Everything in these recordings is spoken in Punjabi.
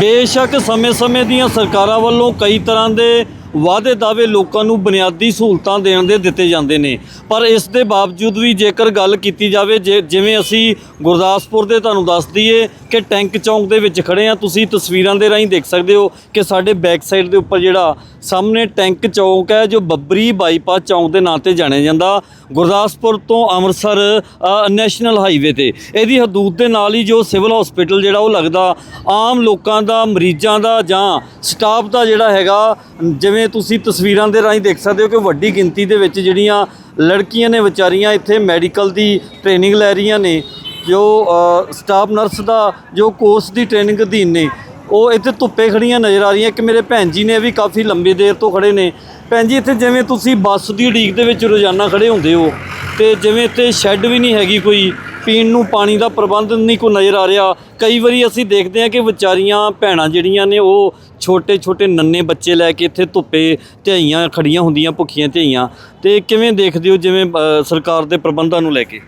ਬੇਸ਼ੱਕ ਸਮੇਂ-ਸਮੇਂ ਦੀਆਂ ਸਰਕਾਰਾਂ ਵੱਲੋਂ ਕਈ ਤਰ੍ਹਾਂ ਦੇ ਵਾਅਦੇ ਦਾਅਵੇ ਲੋਕਾਂ ਨੂੰ ਬੁਨਿਆਦੀ ਸਹੂਲਤਾਂ ਦੇਣ ਦੇ ਦਿੱਤੇ ਜਾਂਦੇ ਨੇ। ਪਰ ਇਸ ਦੇ ਬਾਵਜੂਦ ਵੀ ਜੇਕਰ ਗੱਲ ਕੀਤੀ ਜਾਵੇ, ਜੇ- ਜਿਵੇਂ ਅਸੀਂ ਗੁਰਦਾਸਪੁਰ ਦੇ ਤੁਹਾਨੂੰ ਦੱਸ ਦਈਏ ਕਿ ਟੈਂਕ ਚੌਂਕ ਦੇ ਵਿੱਚ ਖੜੇ ਆ ਤੁਸੀਂ ਤਸਵੀਰਾਂ ਦੇ ਰਾਹੀਂ ਦੇਖ ਸਕਦੇ ਹੋ ਕਿ ਸਾਡੇ ਬੈਕ ਸਾਈਡ ਦੇ ਉੱਪਰ ਜਿਹੜਾ ਸਾਹਮਣੇ ਟੈਂਕ ਚੌਂਕ ਹੈ, ਜੋ ਬੱਬਰੀ ਬਾਈਪਾਸ ਚੌਂਕ ਦੇ ਨਾਂ ਤੇ ਜਾਣਿਆ ਜਾਂਦਾ। ਗੁਰਦਾਸਪੁਰ ਤੋਂ ਅੰਮ੍ਰਿਤਸਰ ਨੈਸ਼ਨਲ ਹਾਈਵੇ ਤੇ। ਇਹਦੀ ਹਦੂਦ ਦੇ ਨਾਲ ਹੀ ਜੋ ਸਿਵਲ ਹਸਪੀਟਲ ਜਿਹੜਾ ਉਹ ਲੱਗਦਾ, ਆਮ ਲੋਕਾਂ ਦਾ, ਮਰੀਜ਼ਾਂ ਦਾ ਜਾਂ ਸਟਾਫ ਦਾ ਜਿਹੜਾ ਹੈਗਾ, ਜਿਵੇਂ ਤੁਸੀਂ ਤਸਵੀਰਾਂ ਦੇ ਰਾਹੀਂ ਦੇਖ ਸਕਦੇ ਹੋ ਕਿ ਵੱਡੀ ਗਿਣਤੀ ਦੇ ਵਿੱਚ ਜਿਹੜੀਆਂ ਲੜਕੀਆਂ ਨੇ ਵਿਚਾਰੀਆਂ ਇੱਥੇ ਮੈਡੀਕਲ ਦੀ ਟ੍ਰੇਨਿੰਗ ਲੈ ਰਹੀਆਂ ਨੇ, ਜੋ ਸਟਾਫ ਨਰਸ ਦਾ ਜੋ ਕੋਰਸ ਦੀ ਟ੍ਰੇਨਿੰਗ ਅਧੀਨ ਨੇ, ਉਹ ਇੱਥੇ ਧੁੱਪੇ ਖੜੀਆਂ ਨਜ਼ਰ ਆ ਰਹੀਆਂ। ਇੱਕ ਮੇਰੇ ਭੈਣ ਜੀ ਨੇ ਵੀ ਕਾਫੀ ਲੰਬੀ ਦੇਰ ਤੋਂ ਖੜੇ ਨੇ। ਭੈਣ ਜੀ, ਇੱਥੇ ਜਿਵੇਂ ਤੁਸੀਂ ਬੱਸ ਦੀ ਉਡੀਕ ਦੇ ਵਿੱਚ ਰੋਜ਼ਾਨਾ ਖੜੇ ਹੁੰਦੇ ਹੋ ਤੇ ਜਿਵੇਂ ਇੱਥੇ ਸ਼ੈੱਡ ਵੀ ਨਹੀਂ ਹੈਗੀ ਕੋਈ ਪੀਣ ਨੂੰ ਪਾਣੀ ਦਾ ਪ੍ਰਬੰਧ ਨਹੀਂ ਕੋਈ ਨਜ਼ਰ ਆ ਰਿਹਾ। ਕਈ ਵਾਰੀ ਅਸੀਂ ਦੇਖਦੇ ਹਾਂ ਕਿ ਵਿਚਾਰੀਆਂ ਭੈਣਾਂ ਜਿਹੜੀਆਂ ਨੇ ਉਹ ਛੋਟੇ ਛੋਟੇ ਨੰਨੇ ਬੱਚੇ ਲੈ ਕੇ ਇੱਥੇ ਧੁੱਪੇ ਧਿਆਈਆਂ ਖੜੀਆਂ ਹੁੰਦੀਆਂ ਭੁੱਖੀਆਂ ਧਿਆਈਆਂ। ਤੇ ਕਿਵੇਂ ਦੇਖਦੇ ਹੋ ਜਿਵੇਂ ਸਰਕਾਰ ਦੇ ਪ੍ਰਬੰਧਾਂ ਨੂੰ ਲੈ ਕੇ?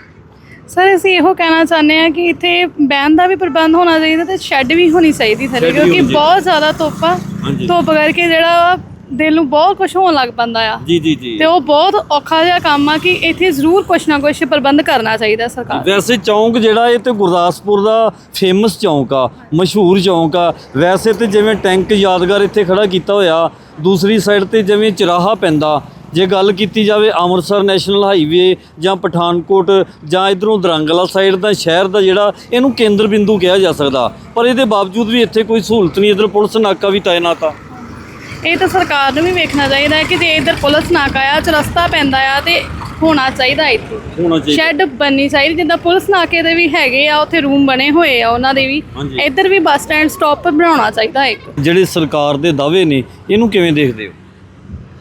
ਸਰ ਅਸੀਂ ਇਹੋ ਕਹਿਣਾ ਚਾਹੁੰਦੇ ਹਾਂ ਕਿ ਇੱਥੇ ਬੈਨ ਦਾ ਵੀ ਪ੍ਰਬੰਧ ਹੋਣਾ ਚਾਹੀਦਾ ਤੇ ਸ਼ੈੱਡ ਵੀ ਹੋਣੀ ਚਾਹੀਦੀ ਥੱਲੇ ਕਿਉਂਕਿ ਬਹੁਤ ਜ਼ਿਆਦਾ ਧੁੱਪ ਆ। ਧੁੱਪ ਕਰਕੇ ਜਿਹੜਾ ਦਿਲ ਨੂੰ ਬਹੁਤ ਕੁਝ ਹੋਣ ਲੱਗ ਪੈਂਦਾ ਆ। ਜੀ ਜੀ ਜੀ। ਤੇ ਉਹ ਬਹੁਤ ਔਖਾ ਜਿਹਾ ਕੰਮ ਆ ਕਿ ਇੱਥੇ ਜ਼ਰੂਰ ਕੁਛ ਨਾ ਕੁਛ ਪ੍ਰਬੰਧ ਕਰਨਾ ਚਾਹੀਦਾ ਸਰਕਾਰ ਵੈਸੇ ਚੌਂਕ ਜਿਹੜਾ ਇਹ ਤੇ ਗੁਰਦਾਸਪੁਰ ਦਾ ਫੇਮਸ ਚੌਂਕ ਆ ਮਸ਼ਹੂਰ ਚੌਂਕ ਆ। ਵੈਸੇ ਤੇ ਜਿਵੇਂ ਟੈਂਕ ਯਾਦਗਾਰ ਇੱਥੇ ਖੜਾ ਕੀਤਾ ਹੋਇਆ ਦੂਸਰੀ ਸਾਈਡ ਤੇ ਜਿਵੇਂ ਚਰਾਹਾ ਪੈਂਦਾ ਜੇ ਗੱਲ ਕੀਤੀ ਜਾਵੇ ਅੰਮ੍ਰਿਤਸਰ ਨੈਸ਼ਨਲ ਹਾਈਵੇ ਜਾਂ ਪਠਾਨਕੋਟ ਜਾਂ ਇਧਰੋਂ ਦਰੰਗਲਾ ਸਾਈਡ ਦਾ ਸ਼ਹਿਰ ਦਾ ਜਿਹੜਾ ਇਹਨੂੰ ਕੇਂਦਰ ਬਿੰਦੂ ਕਿਹਾ ਜਾ ਸਕਦਾ। ਪਰ ਇਹਦੇ ਬਾਵਜੂਦ ਵੀ ਇੱਥੇ ਕੋਈ ਸਹੂਲਤ ਨਹੀਂ ਇਧਰ ਪੁਲਿਸ ਨਾਕਾ ਵੀ ਤਾਇਨਾਤ ਆ। ਇਹ ਤਾਂ ਸਰਕਾਰ ਨੂੰ ਵੀ ਵੇਖਣਾ ਚਾਹੀਦਾ ਹੈ ਕਿ ਜੇ ਇੱਧਰ ਪੁਲਿਸ ਨਾਕਾ ਆ ਚਰਸਤਾ ਪੈਂਦਾ ਆ ਤੇ ਹੋਣਾ ਚਾਹੀਦਾ ਇੱਥੇ। ਹੋਣਾ ਚਾਹੀਦਾ। ਸ਼ੈੱਡ ਬਣਨੀ ਚਾਹੀਦੀ ਜਿੱਦਾਂ ਪੁਲਿਸ ਨਾਕੇ ਦੇ ਵੀ ਹੈਗੇ ਆ ਉੱਥੇ ਰੂਮ ਬਣੇ ਹੋਏ ਆ ਉਹਨਾਂ ਦੇ ਵੀ। ਹਾਂਜੀ। ਇੱਧਰ ਵੀ ਬੱਸ ਸਟੈਂਡ ਸਟਾਪ ਬਣਾਉਣਾ ਚਾਹੀਦਾ ਇੱਕ। ਜਿਹੜੇ ਸਰਕਾਰ ਦੇ ਦਾਅਵੇ ਨੇ ਇਹਨੂੰ ਕਿਵੇਂ ਦੇਖਦੇ ਹੋ?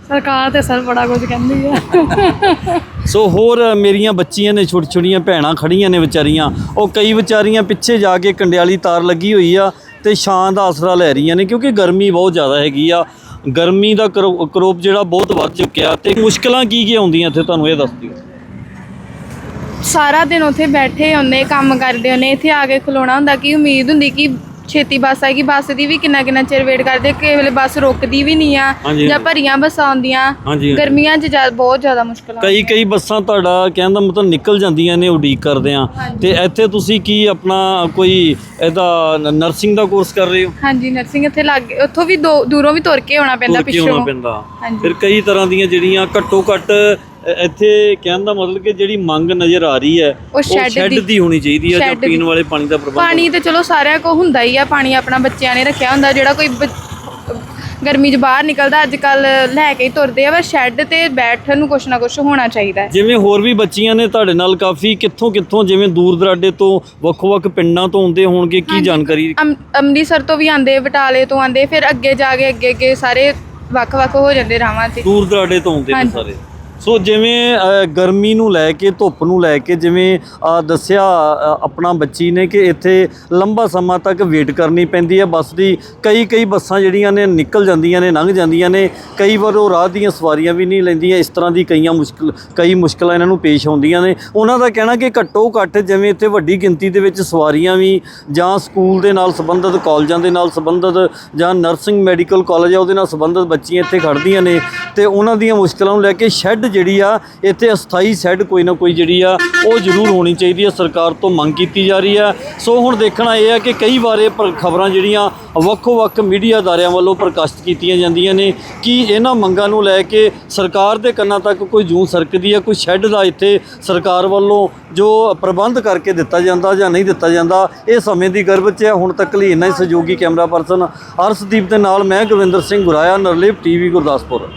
ਸਰਕਾਰ ਤੇ ਸਰ ਬੜਾ ਕੁਝ ਕਹਿੰਦੀ ਆ। ਸੋ ਹੋਰ ਮੇਰੀਆਂ ਬੱਚੀਆਂ ਨੇ ਛੋਟੀ ਛੋਟੀਆਂ ਭੈਣਾਂ ਖੜੀਆਂ ਨੇ ਵਿਚਾਰੀਆਂ ਉਹ ਕਈ ਵਿਚਾਰੀਆਂ ਪਿੱਛੇ ਜਾ ਕੇ ਕੰਡਿਆਲੀ ਤਾਰ ਲੱਗੀ ਹੋਈ ਆ ਤੇ ਛਾਂ ਦਾ ਆਸਰਾ ਲੈ ਰਹੀਆਂ ਨੇ ਕਿਉਂਕਿ ਗਰਮੀ ਬਹੁਤ ਜ਼ਿਆਦਾ ਹੈਗੀ ਆ। ਗਰਮੀ ਦਾ ਕਰੋ- ਕਰੋਪ ਜਿਹੜਾ ਬਹੁਤ ਵੱਧ ਚੁੱਕਿਆ ਤੇ ਮੁਸ਼ਕਲਾਂ ਕੀ ਕੀ ਆਉਂਦੀਆਂ ਇੱਥੇ ਤੁਹਾਨੂੰ ਇਹ ਦੱਸ ਦਿਓ। ਸਾਰਾ ਦਿਨ ਉੱਥੇ ਬੈਠੇ ਹੁੰਦੇ, ਕੰਮ ਕਰਦੇ ਹੁੰਦੇ, ਇੱਥੇ ਆ ਕੇ ਖਲੋਣਾ ਹੁੰਦਾ, ਕਿ ਉਮੀਦ ਹੁੰਦੀ ਕਿ ਛੇਤੀ ਬੱਸ ਆਏਗੀ ਬੱਸ ਦੀ ਵੀ ਕਿੰਨਾ ਕਿੰਨਾ ਚਿਰ ਵੇਟ ਕਰਦੇ ਕਿਸੇ ਵੇਲੇ ਬੱਸ ਰੁਕਦੀ ਵੀ ਨਹੀਂ ਆ ਹਾਂਜੀ, ਜਾਂ ਹਾਂਜੀ। ਭਰੀਆਂ ਬੱਸਾਂ ਆਉਂਦੀਆਂ ਹਾਂਜੀ ਗਰਮੀਆਂ 'ਚ ਜ਼ਿਆ- ਬਹੁਤ ਜ਼ਿਆਦਾ ਮੁਸ਼ਕਲ ਆ ਕਈ ਕਈ ਬੱਸਾਂ ਤੁਹਾਡਾ ਕਹਿਣ ਦਾ ਮਤਲਬ ਨਿਕਲ ਜਾਂਦੀਆਂ ਨੇ ਉਡੀਕ ਕਰਦੇ ਆ ਤੇ ਇੱਥੇ ਤੁਸੀਂ ਕੀ ਆਪਣਾ ਕੋਈ ਇਹਦਾ ਨਰਸਿੰਗ ਦਾ ਕੋਰਸ ਕਰ ਰਹੇ ਹੋ? ਹਾਂਜੀ ਨਰਸਿੰਗ ਇੱਥੇ ਲੱਗ ਉੱਥੋਂ ਵੀ ਦੋ- ਦੂਰੋਂ ਵੀ ਤੁਰ ਕੇ ਆਉਣਾ ਪੈਂਦਾ ਤੁਰ ਕੇ ਆਉਣਾ ਪਿੱਛੋਂ। ਪੈਂਦਾ। ਹਾਂਜੀ। ਫਿਰ ਕਈ ਤਰ੍ਹਾਂ ਦੀਆਂ ਜਿਹੜੀਆਂ ਘੱਟੋ ਘੱਟ ਇੱਥੇ ਕਹਿਣ ਦਾ ਮਤਲਬ ਕਿ ਜਿਹੜੀ ਮੰਗ ਨਜ਼ਰ ਆ ਰਹੀ ਹੈ ਉਹ ਸ਼ੈੱਡ ਦੀ- ਹੋਣੀ ਚਾਹੀਦੀ ਹੈ ਜਾਂ ਪੀਣ। ਵਾਲੇ ਪਾਣੀ ਦਾ ਪ੍ਰਬੰਧ ਪਾਣੀ ਤੇ ਚਲੋ ਸਾਰਿਆਂ ਕੋ ਹੁੰਦਾ ਹੀ ਆ ਪਾਣੀ ਆਪਣਾ ਬੱਚਿਆਂ ਨੇ ਰੱਖਿਆ ਹੁੰਦਾ ਜਿਹੜਾ ਕੋਈ ਗਰਮੀ 'ਚ ਬਾਹਰ ਨਿਕਲਦਾ ਅੱਜ ਕੱਲ ਲੈ ਕੇ ਹੀ ਤੁਰਦੇ ਆ ਬਸ ਸ਼ੈੱਡ ਤੇ ਬੈਠਣ ਨੂੰ ਕੁਛ ਨਾ ਕੁਛ ਹੋਣਾ ਚਾਹੀਦਾ ਜਿਵੇਂ ਹੋਰ ਵੀ ਬੱਚੀਆਂ ਨੇ ਤੁਹਾਡੇ ਨਾਲ ਕਾਫੀ ਕਿੱਥੋਂ ਕਿੱਥੋਂ ਜਿਵੇਂ ਦੂਰ ਦਰਾਡੇ ਤੋਂ ਵੱਖ-ਵੱਖ ਪਿੰਡਾਂ ਤੋਂ ਆਉਂਦੇ ਹੋਣਗੇ ਕੀ ਜਾਣਕਾਰੀ? ਅਮ- ਅੰਮ੍ਰਿਤਸਰ ਤੋਂ ਵੀ ਆਂਦੇ ਬਟਾਲੇ ਤੋਂ ਆਂਦੇ ਫਿਰ ਅੱਗੇ ਜਾ ਕੇ ਅੱਗੇ ਅੱਗੇ ਸਾਰੇ ਵੱਖ-ਵੱਖ ਹੋ ਜਾਂਦੇ ਰਾਵਾਂ ਤੇ। ਦੂਰ ਦਰਾਡੇ ਤੋਂ ਆਉਂਦੇ ਨੇ। ਸਾਰੇ। ਸੋ ਜਿਵੇਂ ਗਰਮੀ ਨੂੰ ਲੈ ਕੇ, ਧੁੱਪ ਨੂੰ ਲੈ ਕੇ, ਜਿਵੇਂ ਦੱਸਿਆ ਆਪਣਾ ਬੱਚੀ ਨੇ ਕਿ ਇੱਥੇ ਲੰਬਾ ਸਮਾਂ ਤੱਕ ਵੇਟ ਕਰਨੀ ਪੈਂਦੀ ਹੈ। ਬੱਸ ਦੀ ਕਈ ਕਈ ਬੱਸਾਂ ਜਿਹੜੀਆਂ ਨੇ, ਨਿਕਲ ਜਾਂਦੀਆਂ ਨੇ, ਲੰਘ ਜਾਂਦੀਆਂ ਨੇ। ਕਈ ਵਾਰ ਉਹ ਰਾਹ ਦੀਆਂ ਸਵਾਰੀਆਂ ਵੀ ਨਹੀਂ ਲੈਂਦੀਆਂ। ਇਸ ਤਰ੍ਹਾਂ ਦੀ ਕਈਆਂ ਮੁਸ਼ਕਲ, ਕਈ ਮੁਸ਼ਕਲਾਂ ਇਹਨਾਂ ਨੂੰ ਪੇਸ਼ ਆਉਂਦੀਆਂ ਨੇ। ਉਹਨਾਂ ਦਾ ਕਹਿਣਾ ਕਿ ਘੱਟੋ ਘੱਟ ਜਿਵੇਂ ਇੱਥੇ ਵੱਡੀ ਗਿਣਤੀ ਦੇ ਵਿੱਚ ਸਵਾਰੀਆਂ ਵੀ ਜਾਂ ਸਕੂਲ ਦੇ ਨਾਲ ਸੰਬੰਧਿਤ, ਕਾਲਜਾਂ ਦੇ ਨਾਲ ਸੰਬੰਧਿਤ ਜਾਂ ਨਰਸਿੰਗ ਮੈਡੀਕਲ ਕਾਲਜ ਆ, ਉਹਦੇ ਨਾਲ ਸੰਬੰਧਿਤ ਬੱਚੀਆਂ ਇੱਥੇ ਖੜਦੀਆਂ ਨੇ ਤੇ ਉਹਨਾਂ ਦੀਆਂ ਮੁਸ਼ਕਲਾਂ ਨੂੰ ਲੈ ਕੇ ਸ਼ੈੱਡ ਜਿਹੜੀ ਆ, ਇੱਥੇ ਅਸਥਾਈ ਸ਼ੈੱਡ ਕੋਈ ਨਾ ਕੋਈ ਜਿਹੜੀ ਆ, ਉਹ ਜ਼ਰੂਰ ਹੋਣੀ ਚਾਹੀਦੀ ਹੈ ਸਰਕਾਰ ਤੋਂ ਮੰਗ ਕੀਤੀ ਜਾ ਰਹੀ ਹੈ ਸੋ ਹੁਣ ਦੇਖਣਾ ਇਹ ਹੈ ਕਿ ਕਈ ਵਾਰ ਇਹ ਖਬਰਾਂ ਜਿਹੜੀਆਂ ਵੱਖੋ-ਵੱਖ ਮੀਡੀਆ ਅਦਾਰਿਆਂ ਵੱਲੋਂ ਪ੍ਰਕਾਸ਼ਿਤ ਕੀਤੀਆਂ ਜਾਂਦੀਆਂ ਨੇ, ਕਿ ਇਹਨਾਂ ਮੰਗਾਂ ਨੂੰ ਲੈ ਕੇ ਸਰਕਾਰ ਦੇ ਕੰਨਾਂ ਤੱਕ ਕੋਈ ਜੂੰ ਸਰਕਦੀ ਹੈ ਕੋਈ ਸ਼ੈੱਡ ਦਾ ਇੱਥੇ ਸਰਕਾਰ ਵੱਲੋਂ ਜੋ ਪ੍ਰਬੰਧ ਕਰਕੇ ਦਿੱਤਾ ਜਾਂਦਾ ਜਾਂ ਨਹੀਂ ਦਿੱਤਾ ਜਾਂਦਾ, ਇਹ ਸਮੇਂ ਦੀ ਗਰਭ 'ਚ ਹੈ ਹੁਣ ਤੱਕ ਲਈ ਇੰਨਾ ਹੀ ਸਹਿਯੋਗੀ ਕੈਮਰਾ ਪਰਸਨ ਅਰਸ਼ਦੀਪ ਦੇ ਨਾਲ ਮੈਂ ਗੁਰਵਿੰਦਰ ਸਿੰਘ ਗੁਰਾਇਆ, ਨਰਲੇਪ ਟੀਵੀ, ਗੁਰਦਾਸਪੁਰ।